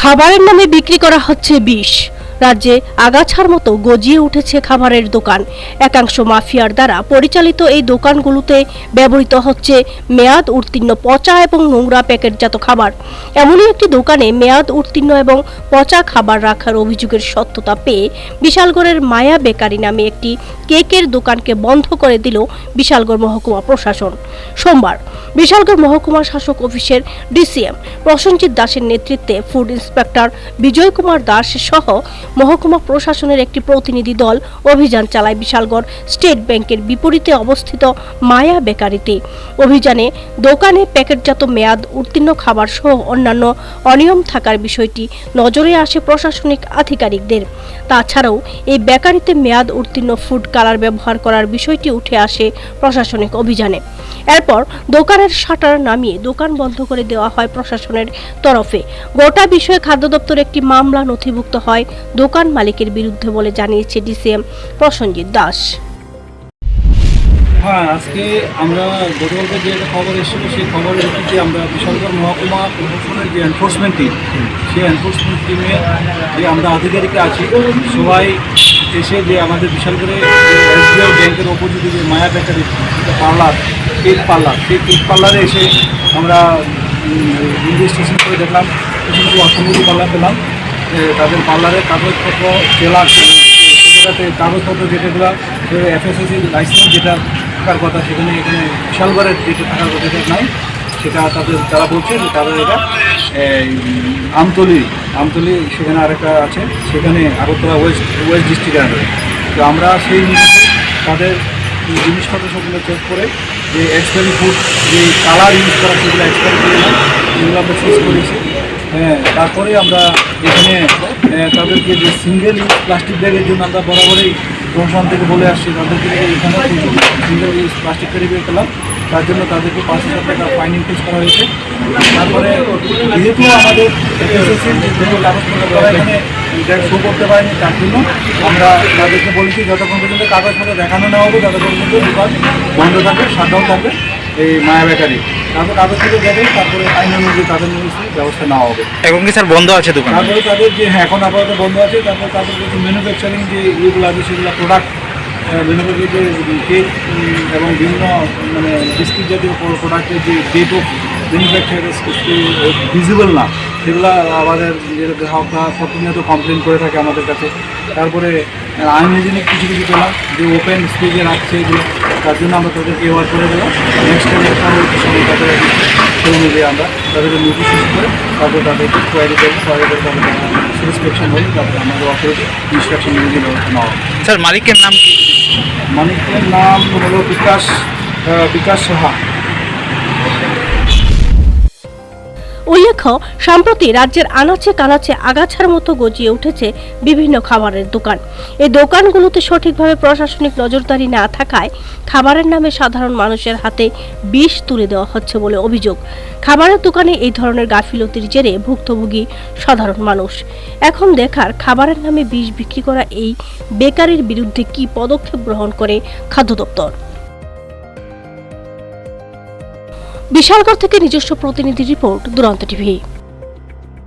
খাবারের নামে বিক্রি করা হচ্ছে বিষ। রাজ্যে আগাছার মতো গজিয়ে উঠেছে খাবারের দোকান। একাংশ মাফিয়ার দ্বারা পরিচালিত এই দোকানগুলোতে ব্যবহৃত হচ্ছে মেয়াদ উত্তীর্ণ পচা এবং নোংরা প্যাকেটজাত খাবার। এমনই একটি দোকানে মেয়াদ উত্তীর্ণ এবং পচা খাবার রাখার অভিযোগের সত্যতা পেয়ে বিশালগড়ের মায়া বেকারি নামে একটি কেকের দোকানকে বন্ধ করে দিল বিশালগড় মহকুমা প্রশাসন। সোমবার বিশালগড় মহকুমা শাসক অফিসের ডিসিএম প্রসেনজিৎ দাসের নেতৃত্বে ফুড ইন্সপেক্টর বিজয় কুমার দাস সহ মহকুমা প্রশাসনের একটি প্রতিনিধি দল অভিযান চালায় বিশালগড় স্টেট ব্যাংকের বিপরীতে অবস্থিত মায়া বেকারিতে। অভিযানে দোকানে প্যাকেটজাত মেয়াদ, উত্তীর্ণ খাবার সহ অন্যান্য অনিয়ম থাকার বিষয়টি নজরে আসে প্রশাসনিক আধিকারিকদের। তাছাড়াও এই বেকারিতে মেয়াদ, উত্তীর্ণ ফুড কালার ব্যবহার করার বিষয়টি উঠে আসে প্রশাসনিক অভিযানে। এরপর দোকানের শাটার নামিয়ে দোকান বন্ধ করে দেওয়া হয় প্রশাসনের তরফে। গোটা বিষয়ে খাদ্য দপ্তর একটি মামলা নথিভুক্ত হয় দোকান মালিকের বিরুদ্ধে বলে জানিয়েছে ডিসিএম প্রসঞ্জিৎ দাস। হ্যাঁ আজকে আমরা গতকালকে যে একটা খবর এসেছিল, সেই খবরের ভিত্তিতে আমরা বিশালগড় মহকুমা প্রশাসনের যে এনফোর্সমেন্ট টিম সেই এনফোর্সমেন্ট টিমে যে আমরা আধিকারিকরা আছি, সবাই এসে যে আমাদের বিশালগড়ে এসবিআই ব্যাংকের অপোজিটে যে Maya bakery parlour cake parlour সেই কেক পার্লারে এসে আমরা ইনভেস্টিগেশন করে দেখলাম কিছু অসংগতি পার্লার পেলাম। তাদের পার্লারের কাগজপত্র, জেলা কাগজপত্র যেটাগুলো এফএসএসি লাইসেন্স যেটা থাকার কথা সেখানে এখানে বিশালগড়ের যেটা থাকার কথা সেটা নাই। সেটা তাদের, তারা বলছে যে তাদের এটা আমতলি আমতলি সেখানে আরেকটা আছে, সেখানে আগরতলা ওয়েস্ট ওয়েস্ট ডিস্ট্রিক্টের আন্ডারে। তো আমরা সেই তাদের জিনিসপত্র সবগুলো চেক করে যে এক্সপায়ারি ফুড যে কালার ইউজ করা সেগুলো এক্সপায়ারি করে না সেগুলো আমরা সিজ করেছি। হ্যাঁ তারপরে আমরা এখানে তাদেরকে যে সিঙ্গেল ইউজ প্লাস্টিক ব্যাগের জন্য আমরা বরাবরই প্রশাসন থেকে বলে আসছি, তাদেরকে এখানে single use plastic carry bag পেলাম, তার জন্য তাদেরকে পাঁচ হাজার টাকা ফাইন ইম্পোজ করা হয়েছে। তারপরে যেহেতু আমাদের এসএসসির কাগজপত্র তারা এখানে ব্যাগ শো করতে পারেনি, তার জন্য আমরা তাদেরকে বলেছি, যতক্ষণ পর্যন্ত কাগজপত্র দেখানো না হবে, ততক্ষণ পর্যন্ত দোকান বন্ধ থাকবে শাটডাউন থাকবে, এই মায়া বেকারি তারপর কাগজপত্র দেবে তারপরে আইন অনুযায়ী তাদের ব্যবস্থা নেওয়া হবে। এখন কি স্যার বন্ধ আছে দোকান? তারপরে তাদের যে হ্যাঁ এখন আপাতত বন্ধ আছে তারপর তাদের যে ম্যানুফ্যাকচারিং যে ইয়েগুলো আছে সেগুলো প্রোডাক্ট ম্যানুফ্যাকচারিং যে কেক এবং বিভিন্ন মানে বিস্কিট জাতীয় প্রোডাক্টের যে ডেট অফ ম্যানুফ্যাকচার ভিজিবল না। সেগুলো আমাদের গ্রাহকরা প্রতিনিয়ত কমপ্লেন করে থাকে আমাদের কাছে। তারপরে আনহাইজেনিক কিছু কিছু পেলাম যে ওপেন স্টেজে রাখছে এগুলো তার জন্য আমরা তাদেরকে এওয়ার করে দেবো। নেক্সট টাইম সময় তাদের সেই অনুযায়ী আমরা। তাদেরকে নোটিশ ইস্যু করে তারপর তাদেরকে কোয়ারি করব কোয়ারি করে তাদের স্যাটিসফ্যাকশন হলে তারপরে আমাদের অথরিটি ইনস্ট্রাকশন অনুযায়ী ব্যবস্থা নেওয়া হবে। স্যার মালিকের নাম কি? মানিকের নাম হলো বিকাশ বিকাশ সাহা। উল্লেখ্য, সম্প্রতি রাজ্যের আনাচে কানাচে আগাছার মতো গজিয়ে উঠেছে বিভিন্ন খাবারের দোকান। এই দোকানগুলোতে সঠিকভাবে প্রশাসনিক নজরদারি না থাকায় খাবারের নামে সাধারণ মানুষের হাতে বিষ তুলে দেওয়া হচ্ছে বলে অভিযোগ। খাবারের দোকানে এই ধরনের গাফিলতির জেরে ভুক্তভোগী সাধারণ মানুষ। এখন দেখার খাবারের নামে বিষ বিক্রি করা এই বেকারির বিরুদ্ধে কি পদক্ষেপ গ্রহণ করে খাদ্য দপ্তর? বিশালগড় থেকে নিজস্ব প্রতিনিধি রিপোর্ট দুরন্ত টিভি।